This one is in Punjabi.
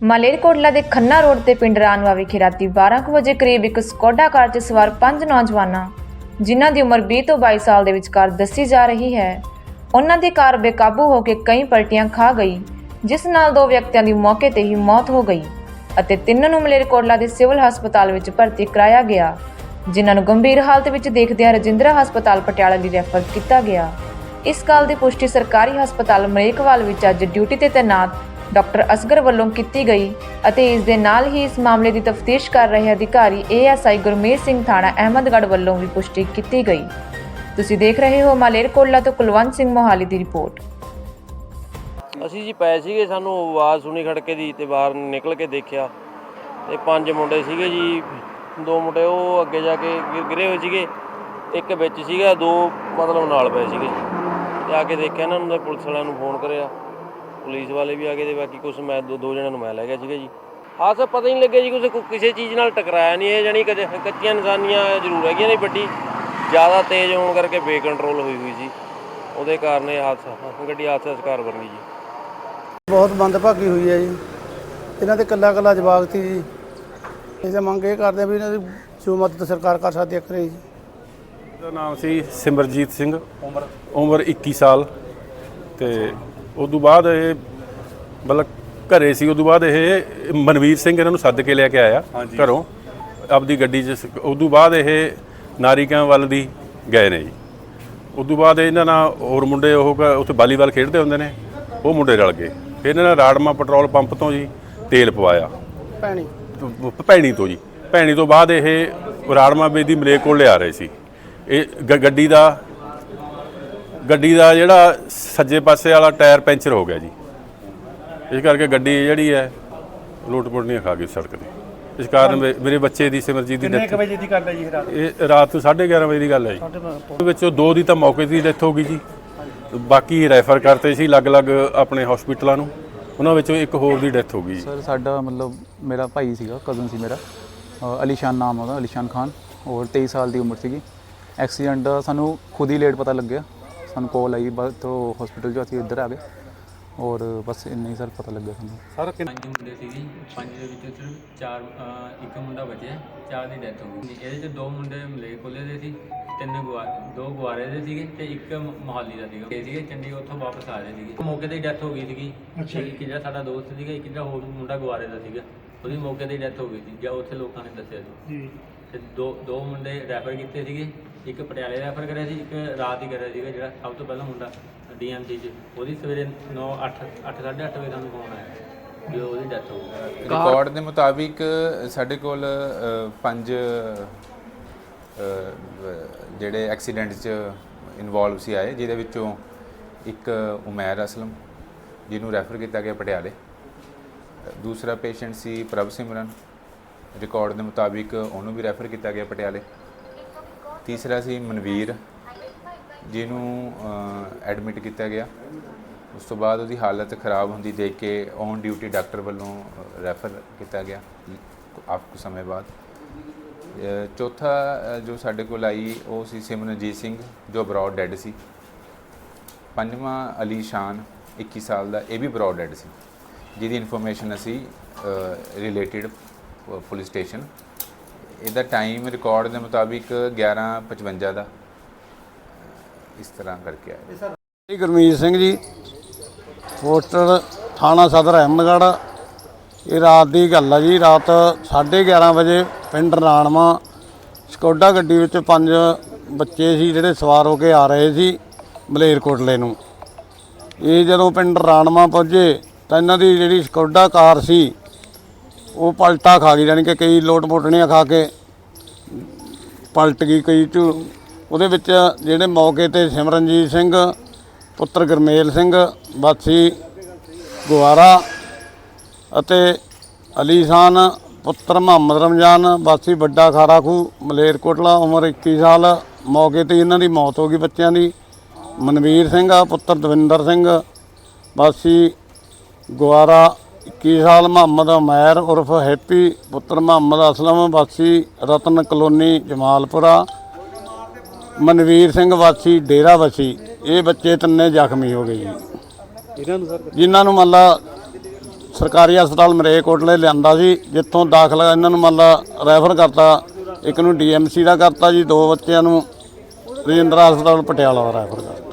ਮਾਲੇਰਕੋਟਲਾ ਦੇ ਖੰਨਾ ਰੋਡ ਤੇ ਪਿੰਡ ਰਾਨਵਾ ਵਿਖੇ ਰਾਤੀ 12 ਕੁ ਵਜੇ ਕਰੀਬ ਇੱਕ ਸਕੋਡਾ ਕਾਰ 'ਚ ਸਵਾਰ ਪੰਜ ਨੌਜਵਾਨਾਂ, ਜਿਨ੍ਹਾਂ ਦੀ ਉਮਰ 20 ਤੋਂ 22 ਸਾਲ ਦੇ ਵਿਚਕਾਰ ਦੱਸੀ ਜਾ ਰਹੀ ਹੈ। ਉਹਨਾਂ ਦੀ ਕਾਰ ਬੇਕਾਬੂ ਹੋ ਕੇ ਕਈ ਪਲਟੀਆਂ ਖਾ ਗਈ, ਜਿਸ ਨਾਲ ਦੋ ਵਿਅਕਤੀਆਂ ਦੀ ਮੌਕੇ ਤੇ ਹੀ ਮੌਤ ਹੋ ਗਈ ਅਤੇ ਤਿੰਨ ਨੂੰ ਮਲੇਰਕੋਟਲਾ ਦੇ ਸਿਵਲ ਹਸਪਤਾਲ ਵਿੱਚ ਭਰਤੀ ਕਰਾਇਆ ਗਿਆ, ਜਿਨ੍ਹਾਂ ਨੂੰ ਗੰਭੀਰ ਹਾਲਤ ਵਿੱਚ ਦੇਖਦਿਆਂ ਰਜਿੰਦਰਾ ਹਸਪਤਾਲ ਪਟਿਆਲਾ ਲਈ ਰੈਫਰ ਕੀਤਾ ਗਿਆ। ਇਸ ਗੱਲ ਦੀ ਪੁਸ਼ਟੀ ਸਰਕਾਰੀ ਹਸਪਤਾਲ ਮਲੇਕਵਾਲ ਵਿੱਚ ਅੱਜ ਡਿਊਟੀ ਤੇ ਤੈਨਾਤ ਡਾਕਟਰ ਅਸਗਰ ਵੱਲੋਂ ਕੀਤੀ ਗਈ ਅਤੇ ਇਸ ਦੇ ਨਾਲ ਹੀ ਇਸ ਮਾਮਲੇ ਦੀ ਤਫਤੀਸ਼ ਕਰ ਰਹੇ ਅਧਿਕਾਰੀ ਏਐਸਆਈ ਗੁਰਮੀਤ ਸਿੰਘ ਥਾਣਾ ਅਹਿਮਦਗੜ੍ਹ ਵੱਲੋਂ ਵੀ ਪੁਸ਼ਟੀ ਕੀਤੀ ਗਈ। ਤੁਸੀਂ ਦੇਖ ਰਹੇ ਹੋ ਮਾਲੇਰਕੋਟਲਾ ਤੋਂ ਕੁਲਵੰਤ ਸਿੰਘ ਮੋਹਾਲੀ ਦੀ ਰਿਪੋਰਟ। ਅਸੀਂ ਜੀ ਪਏ ਸੀਗੇ, ਸਾਨੂੰ ਆਵਾਜ਼ ਸੁਣੀ ਖੜਕੇ ਦੀ ਤੇ ਬਾਹਰ ਨਿਕਲ ਕੇ ਦੇਖਿਆ। ਤੇ ਪੰਜ ਮੁੰਡੇ ਸੀਗੇ ਜੀ, ਦੋ ਮੁੰਡੇ ਉਹ ਅੱਗੇ ਜਾ ਕੇ ਗਿਰੇ ਹੋਏ ਸੀਗੇ। ਇੱਕ ਵਿੱਚ ਸੀਗਾ, ਦੋ ਮਤਲਬ ਨਾਲ ਪਏ ਸੀਗੇ। ਤੇ ਆ ਕੇ ਦੇਖਿਆ ਇਹਨਾਂ ਨੂੰ ਤੇ ਪੁਲਿਸ ਵਾਲਿਆਂ ਨੂੰ ਫੋਨ ਕਰਿਆ। ਪੁਲਿਸ ਵਾਲੇ ਵੀ ਆ ਗਏ ਤੇ ਬਾਕੀ ਕੁਝ ਮੈਂ ਦੋ ਦੋ ਜਣਿਆਂ ਨੂੰ ਮੈਂ ਲੈ ਗਿਆ ਸੀਗਾ ਜੀ। ਹਾਂ ਸਰ ਪਤਾ ਹੀ ਨਹੀਂ ਲੱਗਿਆ ਜੀ ਕੁਛ ਕੁ- ਕਿਸੇ ਚੀਜ਼ ਨਾਲ ਟਕਰਾਇਆ ਨਹੀਂ ਇਹ ਜਾਨੀ ਕਦੇ ਕੱਚੀਆਂ ਨਿਸ਼ਾਨੀਆਂ ਜ਼ਰੂਰ ਹੈਗੀਆਂ ਨੇ ਵੱਡੀ। ਜ਼ਿਆਦਾ ਤੇਜ਼ ਹੋਣ ਕਰਕੇ ਬੇਕੰਟਰੋਲ ਹੋਈ ਹੋਈ ਸੀ ਉਹਦੇ ਕਾਰਨ ਇਹ ਹਾਦਸਾ ਗੱਡੀ ਹਾਦਸਾ ਦਾ ਸ਼ਿਕਾਰ ਬਣ ਗਈ ਜੀ। ਬਹੁਤ ਮੰਦਭਾਗੀ ਹੋਈ ਹੈ ਜੀ। ਇਹਨਾਂ ਦੇ ਕੱਲਾ ਕੱਲਾ ਜਵਾਬ ਸੀ ਜੀ। ਇਹਦੇ ਮੰਗ ਇਹ ਕਰਦੇ ਆ ਵੀ ਇਹਨਾਂ ਦੀ ਜੋ ਮਦਦ ਸਰਕਾਰ ਕਰ ਸਕਦੀ ਹੈ ਕਰੇ ਜੀ। ਦਾ ਨਾਮ ਸੀ ਸਿਮਰਜੀਤ ਸਿੰਘ। ਉਮਰ ਉਮਰ 21 ਸਾਲ ਤੇ ਉਸ ਤੋਂ ਬਾਅਦ ਇਹ ਮਤਲਬ ਘਰੇ ਸੀ ਉਸ ਤੋਂ ਬਾਅਦ ਇਹ ਮਨਵੀਰ ਸਿੰਘ ਇਹਨਾਂ ਨੂੰ ਸੱਦ ਕੇ ਲੈ ਕੇ ਆਇਆ ਘਰੋਂ। ਆਪਦੀ ਗੱਡੀ 'ਚ ਸ- ਉਸ ਤੋਂ ਬਾਅਦ ਇਹ ਨਾਰੀਕਾਂ ਵੱਲ ਦੀ ਗਏ ਨੇ ਜੀ। ਉਸ ਤੋਂ ਬਾਅਦ ਇਹਨਾਂ ਨਾਲ ਹੋਰ ਮੁੰਡੇ ਉਹ ਉੱਥੇ ਵਾਲੀਬਾਲ ਖੇਡਦੇ ਹੁੰਦੇ ਨੇ ਉਹ ਮੁੰਡੇ ਰਲ ਗਏ। ਫਿਰ ਇਹਨਾਂ ਨੇ ਰਾੜਮਾ ਪੈਟਰੋਲ ਪੰਪ ਤੋਂ ਜੀ ਤੇਲ ਪਵਾਇਆ। ਭੈਣੀ। ਭੈਣੀ ਤੋਂ ਜੀ। ਭੈਣੀ ਤੋਂ ਬਾਅਦ ਇਹ ਰਾੜਮਾ ਬੇਦੀ ਮਲੇਕ ਕੋਲ ਲਿਆ ਰਹੇ ਸੀ। ਇਹ ਗ- ਗੱਡੀ ਦਾ ਗੱਡੀ ਦਾ ਜਿਹੜਾ ਸੱਜੇ ਪਾਸੇ ਵਾਲਾ ਟਾਇਰ ਪੈਂਚਰ ਹੋ ਗਿਆ ਜੀ। ਇਸ ਕਰਕੇ ਗੱਡੀ ਜਿਹੜੀ ਹੈ ਲੁੱਟ ਪੁੱਟਣੀਆਂ ਖਾ ਗਈ ਸੜਕ ਤੇ। ਇਸ ਕਾਰਨ ਮੇ- ਮੇਰੇ ਬੱਚੇ ਦੀ ਸਿਮਰਜੀਤ ਦੀ ਡੈਥ ਵਜੇ ਦੀ ਗੱਲ ਹੈ ਜੀ ਰਾਤ? ਇਹ ਰਾਤ ਨੂੰ 11:30 ਵਜੇ ਦੀ ਗੱਲ ਹੈ ਜੀ। ਉਹਦੇ ਵਿੱਚੋਂ ਦੋ ਦੀ ਤਾਂ ਮੌਕੇ ਤੇ ਡੈਥ ਹੋ ਗਈ ਜੀ। ਬਾਕੀ ਰੈਫਰ ਕਰਤੇ ਸੀ ਅਲੱਗ-ਅਲੱਗ ਆਪਣੇ ਹਸਪੀਟਲਾਂ ਨੂੰ। ਉਹਨਾਂ ਵਿੱਚੋਂ ਇੱਕ ਹੋਰ ਦੀ ਡੈਥ ਹੋ ਗਈ ਜੀ। ਸਰ ਸਾਡਾ ਮਤਲਬ ਮੇਰਾ ਭਾਈ ਸੀਗਾ ਕਜ਼ਨ ਸੀ ਮੇਰਾ। ਅ, ਅਲੀਸ਼ਾਨ ਨਾਮ ਉਹਦਾ ਅਲੀਸ਼ਾਨ ਖਾਨ। ਔਰ 23 ਸਾਲ ਦੀ ਉਮਰ ਸੀਗੀ। ਐਕਸੀਡੈਂਟ ਦਾ ਸਾਨੂੰ ਖੁਦ ਹੀ ਲੇਟ ਪਤਾ ਲੱਗਿਆ। ਸਾਨੂੰ ਕਾਲ ਆਈ ਬਾਅਦ ਤੋਂ ਹਸਪੀਟਲ 'ਚੋਂ ਅਸੀਂ ਇੱਧਰ ਆ ਗਏ ਔਰ ਬਸ ਇੰਨਾ ਹੀ ਸਰ ਪਤਾ ਲੱਗਿਆ ਸਾਨੂੰ। ਪੰਜ ਮੁੰਡੇ ਸੀਗੇ ਪੰਜ ਦੇ ਵਿੱਚੋਂ ਸਿਰਫ ਚਾਰ ਅਹ, ਇੱਕ ਮੁੰਡਾ ਬਚਿਆ ਚਾਰ ਦੀ ਡੈਥ ਹੋ ਗਈ। ਇਹਦੇ ਚ ਦੋ ਮੁੰਡੇ ਮਲੇਰਕੋਟਲੇ ਦੇ ਸੀ ਤਿੰਨ ਗੁਆ ਦੋ ਗੁਆਰੇ ਦੇ ਸੀਗੇ ਤੇ ਇੱਕ ਮ- ਮੋਹਾਲੀ ਦਾ ਸੀਗਾ। ਇਹ ਸੀਗੇ ਚੰਡੀਗੜ੍ਹ ਉੱਥੋਂ ਵਾਪਸ ਆ ਰਹੇ ਸੀਗੇ। ਮੌਕੇ ਤੇ ਡੈਥ ਹੋ ਗਈ ਸੀਗੀ। ਅੱਛਾ। ਇੱਕ ਜਿਹੜਾ ਸਾਡਾ ਦੋਸਤ ਸੀਗਾ ਇੱਕ ਜਿਹੜਾ ਹੋਰ ਮੁੰਡਾ ਗੁਆਰੇ ਦਾ ਸੀਗਾ ਉਹਦੀ ਮੌਕੇ ਤੇ ਡੈਥ ਹੋ ਗਈ ਸੀ ਜਾਂ ਉੱਥੇ ਲੋਕਾਂ ਨੇ ਦੱਸਿਆ ਸੀ। ਜੀ। ਤੇ ਦੋ ਦੋ ਮੁੰਡੇ ਰੈਫਰ ਕੀਤੇ ਸੀਗੇ ਇੱਕ ਪਟਿਆਲੇ ਰੈਫਰ ਕਰਿਆ ਸੀ ਇੱਕ ਰਾਤ ਹੀ ਕਰਿਆ ਸੀਗਾ ਜਿਹੜਾ ਸਭ ਤੋਂ ਪਹਿਲਾਂ ਮੁੰਡਾ ਡੀਐਮਸੀ ਚ। ਉਹਦੀ ਸਵੇਰੇ 9 8 8 8:30 ਵਜੇ ਸਾਨੂੰ ਫੋਨ ਆਇਆ ਵੀ ਉਹਦੀ ਡੈਥ ਹੋ ਗਈ। ਰਿਕਾਰਡ ਦੇ ਮੁਤਾਬਿਕ ਸਾਡੇ ਕੋਲ ਪੰਜ ਜਿਹੜੇ ਐਕਸੀਡੈਂਟ 'ਚ ਇਨਵੋਲਵ ਸੀ ਆਏ ਜਿਹਦੇ ਵਿੱਚੋਂ ਇੱਕ ਉਮੈਰ ਅਸਲਮ ਜਿਹਨੂੰ ਰੈਫਰ ਕੀਤਾ ਗਿਆ ਪਟਿਆਲੇ। ਦੂਸਰਾ ਪੇਸ਼ੈਂਟ ਸੀ ਪ੍ਰਭ ਸਿਮਰਨ। ਰਿਕਾਰਡ ਦੇ ਮੁਤਾਬਿਕ ਉਹਨੂੰ ਵੀ ਰੈਫਰ ਕੀਤਾ ਗਿਆ ਪਟਿਆਲੇ। ਤੀਸਰਾ ਸੀ ਮਨਵੀਰ, ਜਿਹਨੂੰ ਐਡਮਿਟ ਕੀਤਾ ਗਿਆ। ਉਸ ਤੋਂ ਬਾਅਦ ਉਹਦੀ ਹਾਲਤ ਖਰਾਬ ਹੁੰਦੀ ਦੇਖ ਕੇ ਔਨ ਡਿਊਟੀ ਡਾਕਟਰ ਵੱਲੋਂ ਰੈਫਰ ਕੀਤਾ ਗਿਆ, ਆਪ ਕੁ ਸਮੇਂ ਬਾਅਦ। ਚੌਥਾ ਜੋ ਸਾਡੇ ਕੋਲ ਆਈ, ਉਹ ਸੀ ਸਿਮਰਨਜੀਤ ਸਿੰਘ, ਜੋ ਅਬਰੋਡ ਡੈਡ ਸੀ। ਪੰਜਵਾਂ ਅਲੀ ਸ਼ਾਨ 21 ਸਾਲ ਦਾ, ਇਹ ਵੀ ਅਬਰੋਡ ਡੈਡ ਸੀ। ਜਿਹਦੀ ਇਨਫੋਰਮੇਸ਼ਨ ਅਸੀਂ ਰਿਲੇਟਡ ਪੁਲਿਸ ਸਟੇਸ਼ਨ ਇਹਦਾ ਟਾਈਮ ਰਿਕਾਰਡ ਦੇ ਮੁਤਾਬਿਕ 11:55 ਦਾ ਇਸ ਤਰ੍ਹਾਂ ਕਰਕੇ ਆਇਆ। ਜੀ ਗੁਰਮੀਤ ਸਿੰਘ ਜੀ। ਪੋਸਟਰ ਥਾਣਾ ਸਦਰ ਅਹਿਮਦਗੜ੍ਹ। ਇਹ ਰਾਤ ਦੀ ਗੱਲ ਆ ਜੀ, ਰਾਤ 11:30 ਵਜੇ ਪਿੰਡ ਰਾਣਵਾ ਸਕੋਡਾ ਗੱਡੀ ਵਿੱਚ ਪੰਜ ਬੱਚੇ ਸੀ, ਜਿਹੜੇ ਸਵਾਰ ਹੋ ਕੇ ਆ ਰਹੇ ਸੀ ਮਲੇਰਕੋਟਲੇ ਨੂੰ। ਇਹ ਜਦੋਂ ਪਿੰਡ ਰਾਣਵਾ ਪਹੁੰਚੇ ਤਾਂ ਇਹਨਾਂ ਦੀ ਜਿਹੜੀ ਸਕੋਡਾ ਕਾਰ ਸੀ ਉਹ ਪਲਟਾ ਖਾ ਗਈ, ਯਾਨੀ ਕਿ ਕਈ ਲੋਟ ਮੋਟਣੀਆਂ ਖਾ ਕੇ ਪਲਟ ਗਈ ਕਈ ਝੂ। ਉਹਦੇ ਵਿੱਚ ਜਿਹੜੇ ਮੌਕੇ ਤੇ ਸਿਮਰਨਜੀਤ ਸਿੰਘ, ਪੁੱਤਰ ਗਰਮੇਲ ਸਿੰਘ, ਵਾਸੀ ਗੁਆਰਾ ਅਤੇ ਅਲੀਸ਼ਾਨ ਪੁੱਤਰ ਮੁਹੰਮਦ ਰਮਜ਼ਾਨ, ਵਾਸੀ ਵੱਡਾ ਖਾਰਾਖੂ ਮਲੇਰਕੋਟਲਾ ਉਮਰ 21 ਸਾਲ, ਮੌਕੇ ਤੇ ਇਹਨਾਂ ਦੀ ਮੌਤ ਹੋ ਗਈ ਬੱਚਿਆਂ ਦੀ। ਮਨਵੀਰ ਸਿੰਘ ਪੁੱਤਰ ਦਵਿੰਦਰ ਸਿੰਘ, ਵਾਸੀ ਗੁਆਰਾ 21 ਸਾਲ ਮੁਹੰਮਦ ਉਮੈਰ ਉਰਫ ਹੈਪੀ ਪੁੱਤਰ ਮੁਹੰਮਦ ਅਸਲਮ ਵਾਸੀ ਰਤਨ ਕਲੋਨੀ ਜਮਾਲਪੁਰਾ ਮਨਵੀਰ ਸਿੰਘ ਵਾਸੀ ਡੇਰਾ ਵਸੀ। ਇਹ ਬੱਚੇ ਤਿੰਨੇ ਜ਼ਖਮੀ ਹੋ ਗਏ ਜੀ। ਇਹਨਾਂ ਨੂੰ ਸਰ ਜਿਨ੍ਹਾਂ ਨੂੰ ਮੰਨ ਲਾ ਸਰਕਾਰੀ ਹਸਪਤਾਲ ਮਰੇਕੋਟਲੇ ਲਿਆਂਦਾ ਸੀ ਜਿੱਥੋਂ ਦਾਖਲਾ ਇਹਨਾਂ ਨੂੰ ਮਤਲਬ ਰੈਫਰ ਕਰਤਾ। ਇੱਕ ਨੂੰ ਡੀਐਮਸੀ ਦਾ ਕਰਤਾ ਜੀ ਦੋ ਬੱਚਿਆਂ ਨੂੰ ਰਜਿੰਦਰਾ ਹਸਪਤਾਲ ਪਟਿਆਲਾ ਦਾ ਰੈਫਰ ਕਰਤਾ।